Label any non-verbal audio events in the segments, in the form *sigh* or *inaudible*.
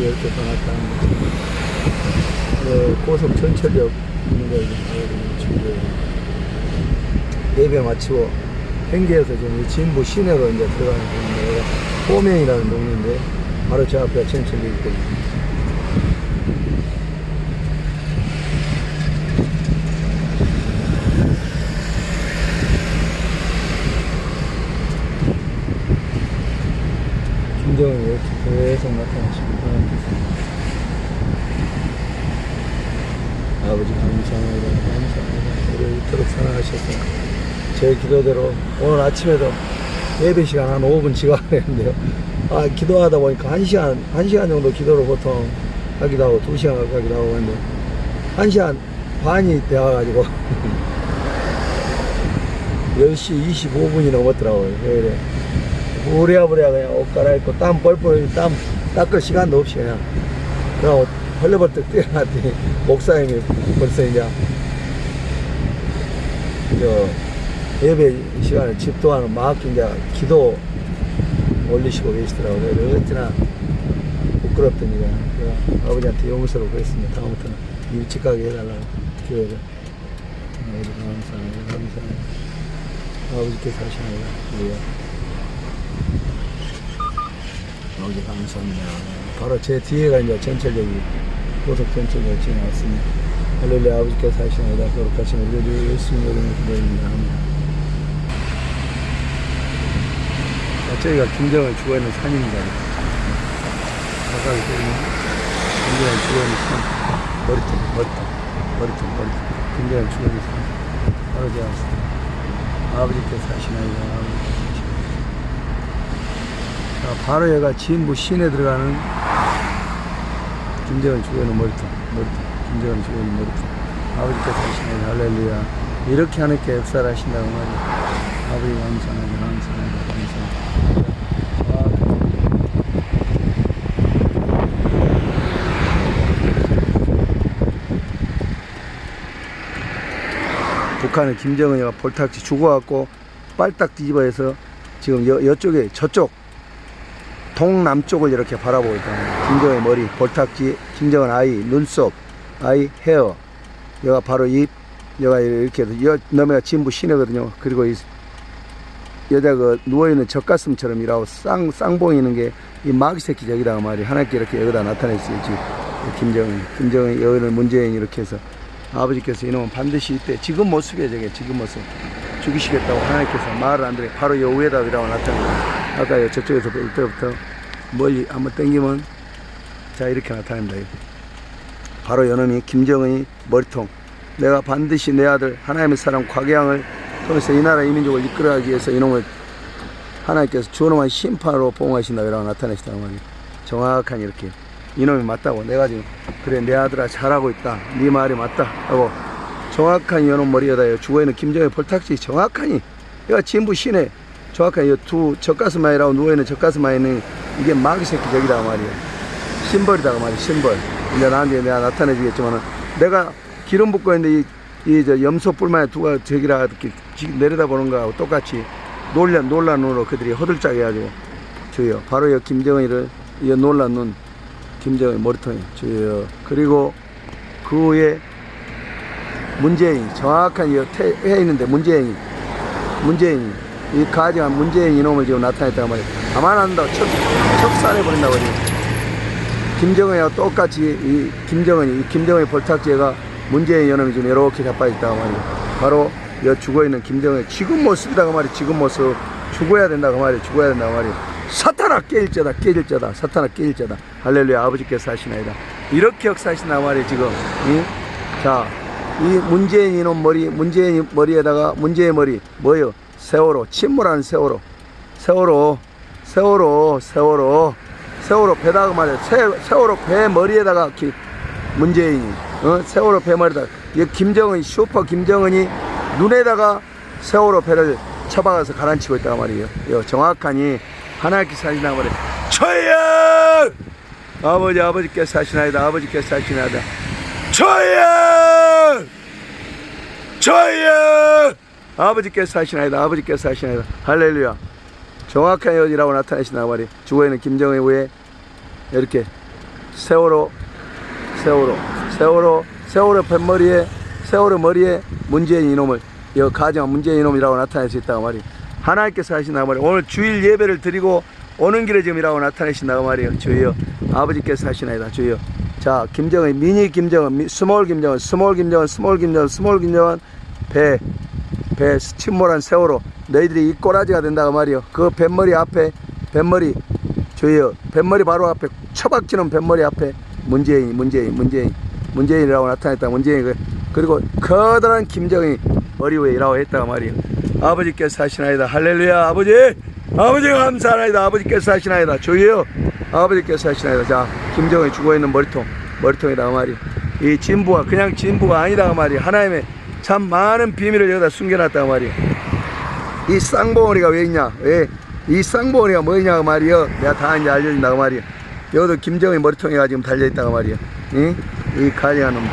하늘이 이렇게 떠났다는 거. 네, 고속 전철역 있는 거 지금 예배 마치고 행계에서 지금 이 진부 시내로 이제 들어가는 동네가 호명이라는 동네인데 바로 제 앞에 전철역이 있거든요. 김정은이 이렇게 계속 나타나십니다. 아버지 감사합니다. 감사합니다. 우리 이토록 사랑하셔서 제 기도대로 오늘 아침에도 예배 시간 한 5분 지각했는데요. 아, 기도하다 보니까 1시간, 1시간 정도 기도를 보통 하기도 하고 2시간 하기도 하고 했는데 1시간 반이 되어가지고 10시 25분이 넘었더라고요. 왜 이래. 부랴부랴 그냥 옷 갈아입고 땀 뻘뻘 땀 닦을 시간도 없이 그냥 그냥 헐레벌떡 뛰어났더니 *laughs* 목사님이 벌써 이제 저 예배 시간에 집도하는 막 이제 기도 올리시고 계시더라고요. 어찌나 부끄럽더니 그냥 아버지한테 용서를 구했습니다. 다음부터는 일찍 가게 해달라고 기도를 아버지 감사합니다. 감사합니다. 아버지께서 하시나요? 예. 아 버지 감사합니다. 바로 제 뒤에가 이제 전철역이 고속 전철역 지나왔습니다. 할렐루야 아버지께서 하시나이다. 거룩하신 우리 예수님 이름으로 기도합니다. 아멘. 자, 저희가 김정을 죽어있는 산입니다. 가까이 보이면 김정을 죽어있는 산. 머리통, 머리통, 머리통, 머리통. 김정을 죽어있는 산. 바로 제가 아버지께서 하시나이다. 자, 바로 얘가 진부 시내 들어가는 김정은 죽어있는 머리통, 머리통, 김정은 죽어있는 머리통. 아버지께서 하시는 할렐루야. 이렇게 하나님께 역사를 하신다고 말이야. 아버지 감사합니다, 감사합니다. 아, 북한은 김정은이가 볼탁지 죽어갖고 빨딱 뒤집어해서 지금 여, 여쪽에 저쪽 동남쪽을 이렇게 바라보고 있다. 김정은의 머리, 볼탁지, 김정은 아이, 눈썹, 아이, 헤어. 여가 바로 입, 여가 이렇게 여, 너매가 진부 시내거든요. 그리고 이 여자 그 누워있는 젖가슴처럼 이라고 쌍, 쌍봉이는 게 이 마귀 새끼 저기다가 말이 하나님께 이렇게 여기다 나타냈어요. 지금 김정은. 김정은 여기는 문재인 이렇게 해서 아버지께서 이놈은 반드시 이때 지금 모습이에요. 저게 지금 모습. 죽이시겠다고 하나님께서 말을 안 들어 바로 요 위에다 이라고 나타냈어요. 아까 요 저쪽에서 볼 때부터 멀리 한번 당기면 자 이렇게 나타납니다. 바로 요놈이 김정은이 머리통. 내가 반드시 내 아들 하나님의 사람 곽양을 통해서 이 나라 이민족을 이끌어가기 위해서 이놈을 하나님께서 주놈한 심판으로 봉하신다고 나타내시단 말이에요. 정확한 이렇게. 이놈이 맞다고. 내가 지금 그래 내 아들아 잘하고 있다. 네 말이 맞다 하고 정확한 이놈 머리에다 죽어있는 김정의 볼탁지 정확하니. 얘가 진부 시내 정확한 이두 젖가슴아이라고 누워있는 젖가슴아이는 이게 마귀 새끼 저기다 말이에요. 심벌이다가 말이에요. 심벌. 이제 나한테 내가 나타내주겠지만은 내가 기름 붓고 있는데 이저 염소 뿔만에 누가 저기라 이렇게 지- 내려다보는 거하고 똑같이 놀란 놀란 눈으로 그들이 허들짝 해가지고 저요 바로 이 김정은이를 이 놀란 눈 김정은 머리통이 저요 그리고 그 후에 문재인 정확한 이 태- 해 있는데 문재인 문재인 이 가정한 문재인 이놈을 지금 나타냈다고 말이에요. 가만 안 한다고 척, 척살해 버린다고 그래요. 김정은이와 똑같이 이 김정은이, 이 김정은의 볼탁지가 문재인 이놈이 지금 이렇게 자빠졌다고 말이에요. 바로 여 죽어있는 김정은 지금 모습이다고 말이에요. 지금 모습. 죽어야 된다고 말이에요. 죽어야 된다고 말이에요. 사탄아 깨질 자다 깨질 자다 사탄아 깨질 자다 할렐루야 아버지께서 하시나이다 이렇게 역사하신다고 말이에요 지금 이? 자, 이 문재인 이놈 머리, 문재인 머리에다가 문재인 머리, 뭐요? 세월호, 침몰하는 세월호. 세월호, 세월호, 세월호, 세월호 배다가 말이야. 세, 세월호 배 머리에다가 기, 문재인이, 어? 세월호 배 머리에다가, 이 김정은, 슈퍼 김정은이 눈에다가 세월호 배를 쳐박아서 가라앉히고 있다고 말이에요. 요 정확하니 하나님께서 하시나 말이에요. 초연! 아버지, 아버지께서 하시나이다. 아버지께서 하시나이다. 저연! 저연! 아버지께서 하시나이다. 아버지께서 하시나이다. 할렐루야. 정확한 여지라고 나타내시나 말이 죽어있는 김정의 후에 이렇게 세월호 세월호 세월호 세월호 뱃머리에 세월호 머리에 문재인 이놈을 이 가정 문재인 이놈이라고 나타낼 수 있다고 말이에요. 하나님께서 하신다고 말이에요. 오늘 주일 예배를 드리고 오는 길에 지금이라고 나타내신다고 말이에요. 주여 아버지께서 하시나이다. 주여. 자 김정은 미니 김정은 미- 스몰 김정은 스몰 김정은 스몰 김정은 스몰 김정은 배 배 침몰한 세월호 너희들이 이 꼬라지가 된다고 말이요 그 뱃머리 앞에 뱃머리 주여 뱃머리 바로 앞에 처박지는 뱃머리 앞에 문재인 문재인 문재인 문재인이라고 나타냈다. 문재인 그- 그리고 커다란 김정은이 머리 위에 일하고 했다고 말이요 아버지께서 하시나이다. 할렐루야 아버지! 아버지 감사하나이다. 아버지께서 하시나이다. 주여 아버지께서 하시나이다. 자 김정은이 죽어있는 머리통 머리통이다 말이요 이 진부가 그냥 진부가 아니다 말이요 하나님의 참 많은 비밀을 여기다 숨겨놨다 말이요 이 쌍봉어리가 왜 있냐? 왜? 이 쌍봉어리가 뭐냐고 말이요. 내가 다 이제 알려준다고 말이요. 여기도 김정의 머리통이가 지금 달려있다고 말이요. 이, 이 가증한 놈들.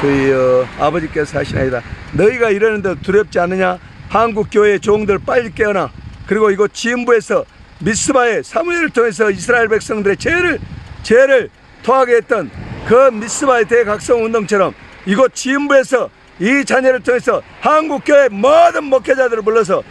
주여 아버지께서 하시나이다. 너희가 이러는데 두렵지 않느냐? 한국 교회 종들 빨리 깨어나. 그리고 이곳 지음부에서 미스바의 사무엘을 통해서 이스라엘 백성들의 죄를 죄를 토하게 했던 그 미스바의 대각성 운동처럼 이곳 지음부에서 이 자녀를 통해서 한국 교회 모든 목회자들을 불러서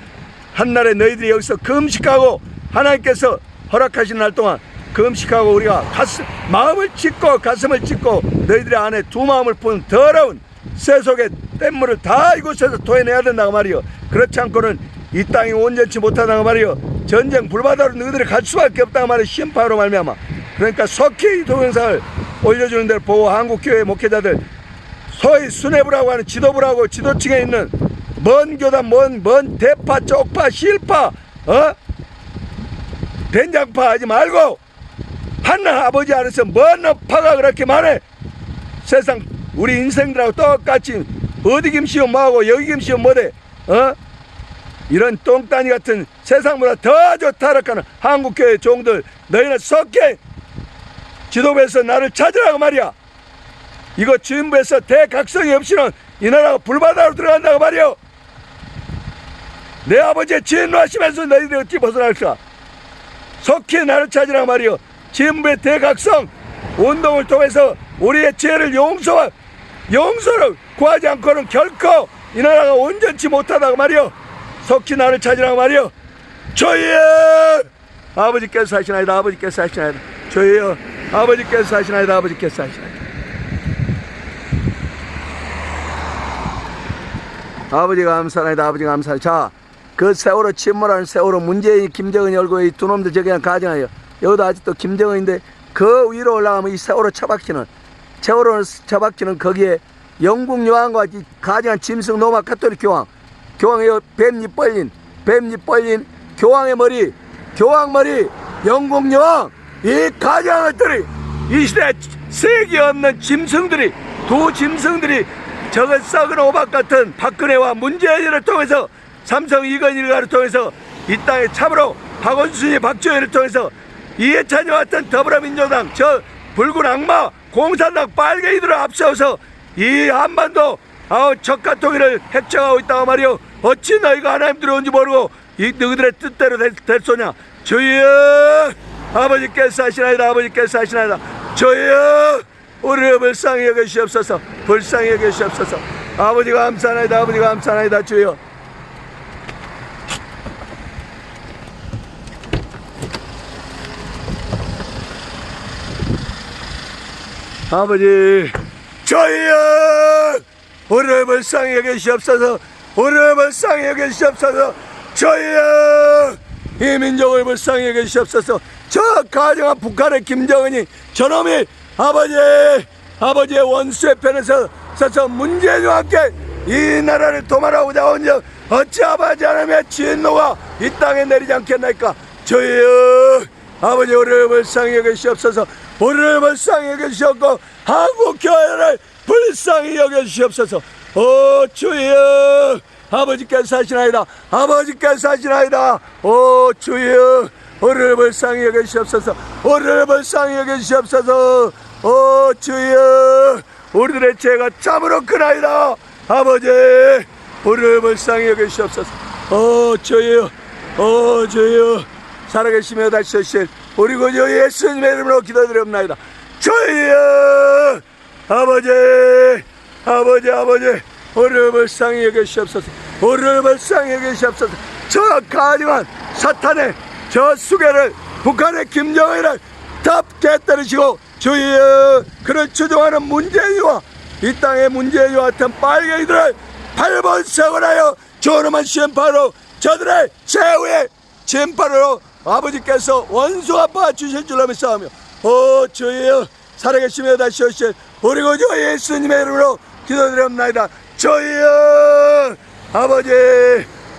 한날에 너희들이 여기서 금식하고 하나님께서 허락하신 날 동안 금식하고 우리가 가슴, 마음을 찢고 가슴을 찢고 너희들의 안에 두 마음을 푼 더러운 새 속의 뗏물을 다 이곳에서 토해내야 된다고 말이요. 그렇지 않고는 이 땅이 온전치 못하다고 말이요. 전쟁 불바다로 너희들이 갈 수밖에 없다고 말이요 심판으로 말미암아. 그러니까 이 동영상을 올려주는 대로 보고 한국교회 목회자들 소위 수뇌부라고 하는 지도부라고 지도층에 있는 먼 교단 먼, 먼 대파 쪽파 실파 어? 된장파 하지 말고 하나 아버지 안에서 먼 파가 그렇게 많아. 세상 우리 인생들하고 똑같이 어디 김씨면 뭐하고 여기 김씨면 뭐돼 어? 이런 똥단이 같은 세상보다 더 좋다락하는 한국교회 종들 너희는 속해 지도부에서 나를 찾으라고 말이야 이거 주인부에서 대각성이 없이는 이 나라가 불바다로 들어간다고 말이오. 내 아버지의 진노하시면서 너희들이 어떻게 벗어날까? 속히 나를 찾으라 말이오. 진부의 대각성 운동을 통해서 우리의 죄를 용서와 용서를 구하지 않고는 결코 이 나라가 온전치 못하다고 말이오. 속히 나를 찾으라 말이오. 주여 아버지께서 하시나이다 아버지께서 하시나이다 주여 아버지께서 하시나이다 아버지께서 하시나이다 아버지가 감사하다 아버지가 감사해 자그 세월호 침몰하는 세월호 문재인 김정은이 얼굴에 이두 놈들 저기 그냥 가정하여 여기도 아직도 김정은인데 그 위로 올라가면 이 세월호 처박히는 세월호 처박히는 거기에 영국 여왕과 가정한 짐승 노마 카톨릭 교황. 교황의 뱀잎 벌린 뱀잎 벌린 교황의 머리 교황 머리 영국 여왕. 이 가정한 것들이 이 시대에 색이 없는 짐승들이 두 짐승들이 저건 썩은 오박 같은 박근혜와 문재인을 통해서 삼성 이건 일가를 통해서 이 땅에 참으로 박원순이 박지원을 통해서 이해찬이 왔던 더불어민주당 저 붉은 악마 공산당 빨갱이들을 앞세워서 이 한반도 아우 적가통일을 획정하고 있다고 말이오. 어찌 너희가 하나님 들어온지 모르고 이 너희들의 뜻대로 될, 될 소냐? 주여! 아버지께서 하시나이다 아버지께서 하시나이다 주여 우리를 불쌍히 여기시옵소서 불쌍히 여기시옵소서. 아버지가 감사하나이다 아버지가 감사하나이다 주여. 아버지 주여 우리를 불쌍히 여기시옵소서 우리를 불쌍히 여기시옵소서 주여 이 민족을 불쌍히 여기시옵소서 저 가정한 북한의 김정은이 저놈이 아버지 아버지의 원수의 편에서 서서 문재인과 함께 이 나라를 도말하고자 온적 어찌 아버지 하나님의 진노가 이 땅에 내리지 않겠나이까? 주여 아버지 우리를 불쌍히 여기시옵소서. 우리를 불쌍히 여기시옵고 한국 교회를 불쌍히 여겨주시옵소서. 오 주여! 아버지께서 하시나이다. 아버지께서 하시나이다. 오 주여! 우리를 불쌍히 여겨주시옵소서. 우리를 불쌍히 여겨주시옵소서 오 주여 우리들의 죄가 참으로 크나이다. 아버지 우리를 불쌍히 여겨주시옵소서. 오 주여 오 주여 살아계시며 다시 오실 우리 구주 예수님의 이름으로 기도드리옵나이다. 주여 아버지 아버지 아버지 우리를 불쌍히 여기시옵소서. 우리를 불쌍히 여기시옵소서. 저 가증한 사탄의 저 수계를 북한의 김정은을 다 깨뜨리시고 주여 그를 추종하는 문재인과 이 땅의 문재인과 같은 빨갱이들을 발본석을하여 조름한 심판으로 저들의 최후의 심판으로 아버지께서 원수 아빠 주실 줄로 믿사오며 오 주여 살아계시며 다시 오실 우리 구주 예수님의 이름으로 기도드립니다. 주여 아버지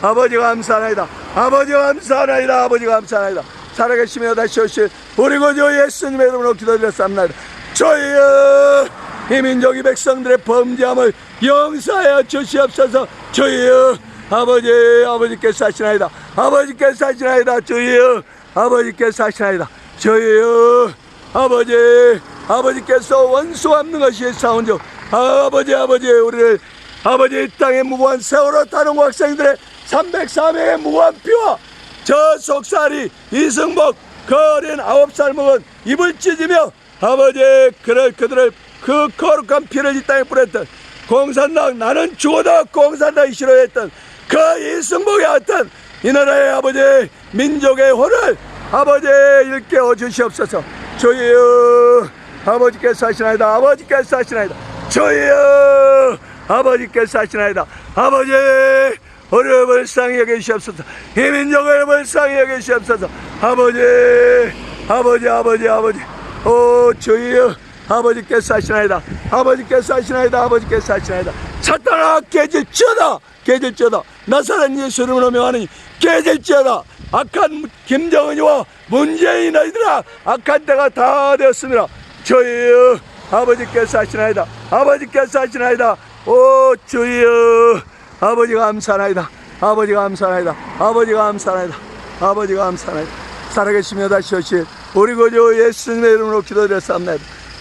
아버지 감사하나이다. 아버지 감사하나이다. 아버지 감사하나이다 살아계시며 다시 오실 우리 구주 예수님의 이름으로 기도드렸습니다. 주여 이 민족이 백성들의 범죄함을 용서하여 주시옵소서. 주여 아버지 아버지께서 하시나이다. 아버지께서 하시나이다. 주여 아버지께서 하시나이다. 주여 아버지 아버지께서 원수 없는 것이 사온 적 아버지 아버지 우리를 아버지 이 땅의 무고한 세월호 타는 학생들의 304명의 무고한 피와 저 속살이 이승복 그 어린 아홉 살 먹은 입을 찢으며 아버지 그를 그들을 그 거룩한 피를 이 땅에 뿌렸던 공산당 나는 죽어도 공산당이 싫어했던 그 이승복의 어떤 이 나라의 아버지 민족의 혼을 아버지 일깨워 주시옵소서. 주여 아버지께서 하시나이다. 아버지께서 하시나이다. 주여 아버지께서 하시나이다. 아버지 우리를 불쌍히 여기시옵소서. 이 민족을 불쌍히 여기시옵소서. 아버지 아버지 아버지 아버지. 오 주여 아버지께서 하시나이다. 아버지께서 하시나이다 아버지께서 하시나이다. 사탄아 깨질지어다 깨질지어다. 나사렛 예수 이름으로 명하니 깨질지어다. 악한 김정은이와 문재인 너희들아 악한 때가 다 되었습니다. 주여 아버지께서 하시나이다. 아버지께서 하시나이다. 오 주여 아버지 감사나이다. 아버지 감사나이다. 아버지 감사나이다. 아버지 감사나이다. 살아계시며 다시 오실 우리 구주 예수님의 이름으로 기도드렸습니다.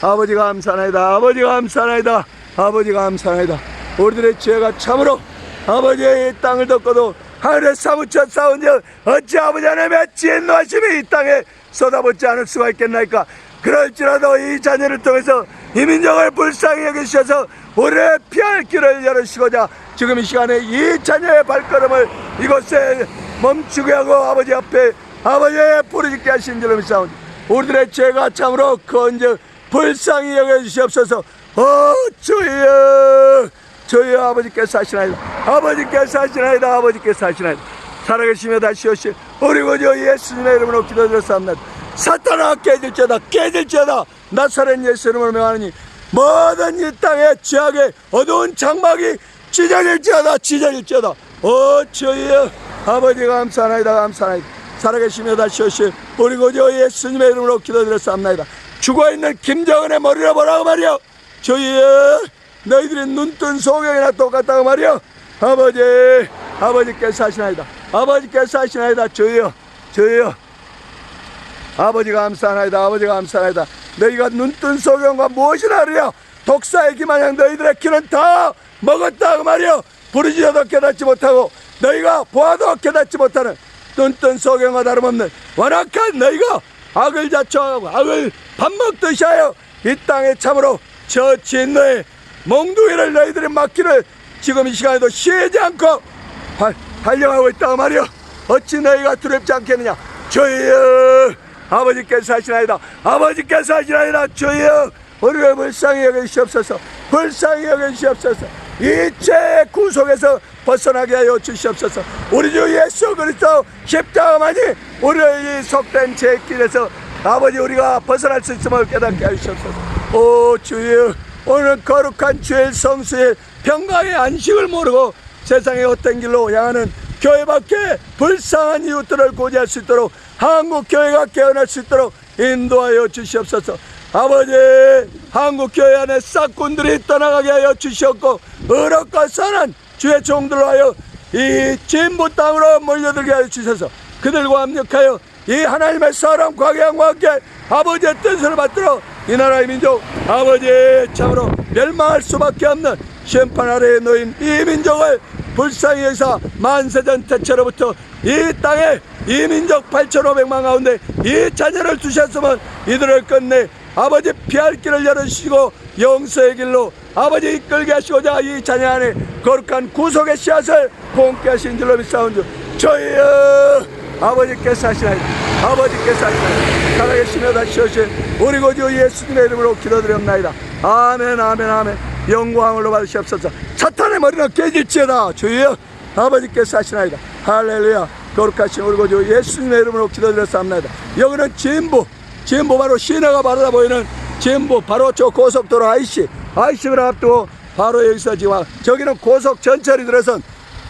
아버지 감사나이다. 아버지 감사나이다. 아버지 감사나이다. 우리들의 죄가 참으로 아버지의 이 땅을 덮고도 하늘에 사무쳐 싸운 적 어찌 아버지 하나님의 진노하심이 이 땅에 쏟아붓지 않을 수가 있겠나이까? 그럴지라도 이 자녀를 통해서 이 민족을 불쌍히 여기셔서 우리의 피할 길을 열으시고자 지금 이 시간에 이 자녀의 발걸음을 이곳에 멈추게 하고 아버지 앞에 아버지의 부르짖게 하신 줄로 믿사오니 우리들의 죄가 참으로 건져 불쌍히 여겨주시옵소서. 오 주여 주여 아버지께서 하시나이다. 아버지께서 하시나이다. 아버지께서 하시나이다. 살아계시며 다시 오실 우리 구주 예수님의 이름으로 기도드렸사옵나이다. 사탄아 깨질지어다 깨질지어다. 나사렛 예수 이름으로 명하니 모든 이 땅의 죄악의 어두운 장막이 찢어질지어다 찢어질지어다. 오 주여 아버지 감사하나이다 감사하나이다. 살아계시며 다시 오실 우리 구주 예수님의 이름으로 기도드렸사옵나이다. 죽어있는 김정은의 머리를 보라고 말이여. 주여 너희들의 눈뜬 소경이나 똑같다고 말이여. 아버지 아버지께서 하시나이다. 아버지께서 하시나이다. 주여 주여 아버지 감사하나이다 아버지 감사하나이다. 너희가 눈뜬 소경과 무엇이나 하리요 독사의 기마냥 너희들의 키는 다 먹었다고 말이여 부르짖어도 깨닫지 못하고 너희가 보아도 깨닫지 못하는 눈뜬 소경과 다름없는 완악한 너희가 악을 자초하고 악을 밥 먹듯이 하여 이 땅에 참으로 저 진노의 몽둥이를 너희들이 막기를 지금 이 시간에도 쉬지 않고 달- 달려가고 있다고 말이여 어찌 너희가 두렵지 않겠느냐. 주여 아버지께서 하시나이다. 아버지께서 하시나이다 주여 우리를 불쌍히 여기시옵소서. 불쌍히 여기시옵소서. 이죄의 구속에서 벗어나게 하여 주시옵소서. 우리 주 예수 그리스도 십자가만이 우리의 이 속된 죄의 길에서 아버지 우리가 벗어날 수 있음을 깨닫게 하시옵소서. 오 주여 오늘 거룩한 주일 성수의 평강의 안식을 모르고 세상의 헛된 길로 향하는 교회 밖에 불쌍한 이웃들을 고지할 수 있도록 한국 교회가 깨어날 수 있도록 인도하여 주시옵소서. 아버지, 한국 교회 안에 싹군들이 떠나가게 하여 주시옵고 의롭고 선한 주의 종들로 하여 이 진부 땅으로 몰려들게 하여 주셔서 그들과 합력하여 이 하나님의 사람 과계함과 함께 아버지의 뜻을 받들어 이 나라의 민족 아버지의 참으로 멸망할 수밖에 없는 심판 아래에 놓인 이 민족을 불쌍히 여기서 만세전 대체로부터 이 땅에 이 민족 8,500만 가운데 이 자녀를 두셨으면 이들을 끝내 아버지 피할 길을 열어주시고 영서의 길로 아버지 이끌게 하시고자 이 자녀 안에 거룩한 구속의 씨앗을 공게 하신 줄로 믿사온주 저희여 아버지께서 하시나이다. 아버지께서 하시나이다. 살아계시며 다시 오신 우리 구주 예수님의 이름으로 기도드렸나이다. 아멘 아멘 아멘 영광을 받으시옵소서. 사탄의 머리는 깨질지어다. 주여 아버지께서 하시나이다. 할렐루야. 거룩하신 우리 구주 예수님의 이름으로 기도드렸사옵나이다. 여기는 진부 진부 바로 시내가 바라다 보이는 진부 바로 저 고속도로 IC IC를 앞두고 바로 여기서 지금 저기는 고속 전철이 들어선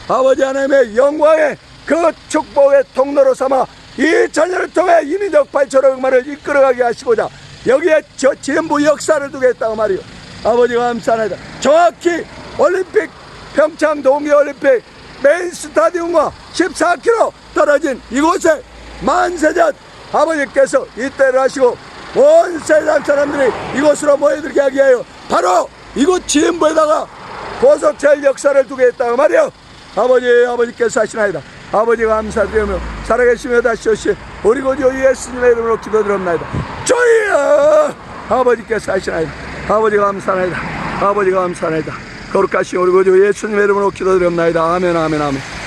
아버지 하나님의 영광의 그 축복의 통로로 삼아 이 자녀를 통해 이민족 8천억만을 이끌어가게 하시고자 여기에 저 전부 역사를 두겠다고 말이요 아버지가 감사합니다 정확히 올림픽 평창 동계올림픽 메인 스타디움과 14km 떨어진 이곳에 만세전 아버지께서 이때를 하시고 온 세상 사람들이 이곳으로 모여들게 하게 하여 바로 이곳 지인부에다가 고속철 역사를 두겠다고 말이요. 아버지 아버지께서 하시나이다. 아버지가 감사드리며 살아계시며 다시 오시 우리 구주 예수님의 이름으로 기도드립나이다. 저희여! 아버지께서 하시나이다 아버지가 감사나이다. 아버지가 감사나이다. 거룩하신 우리 구주 예수님의 이름으로 기도드립나이다. 아멘 아멘 아멘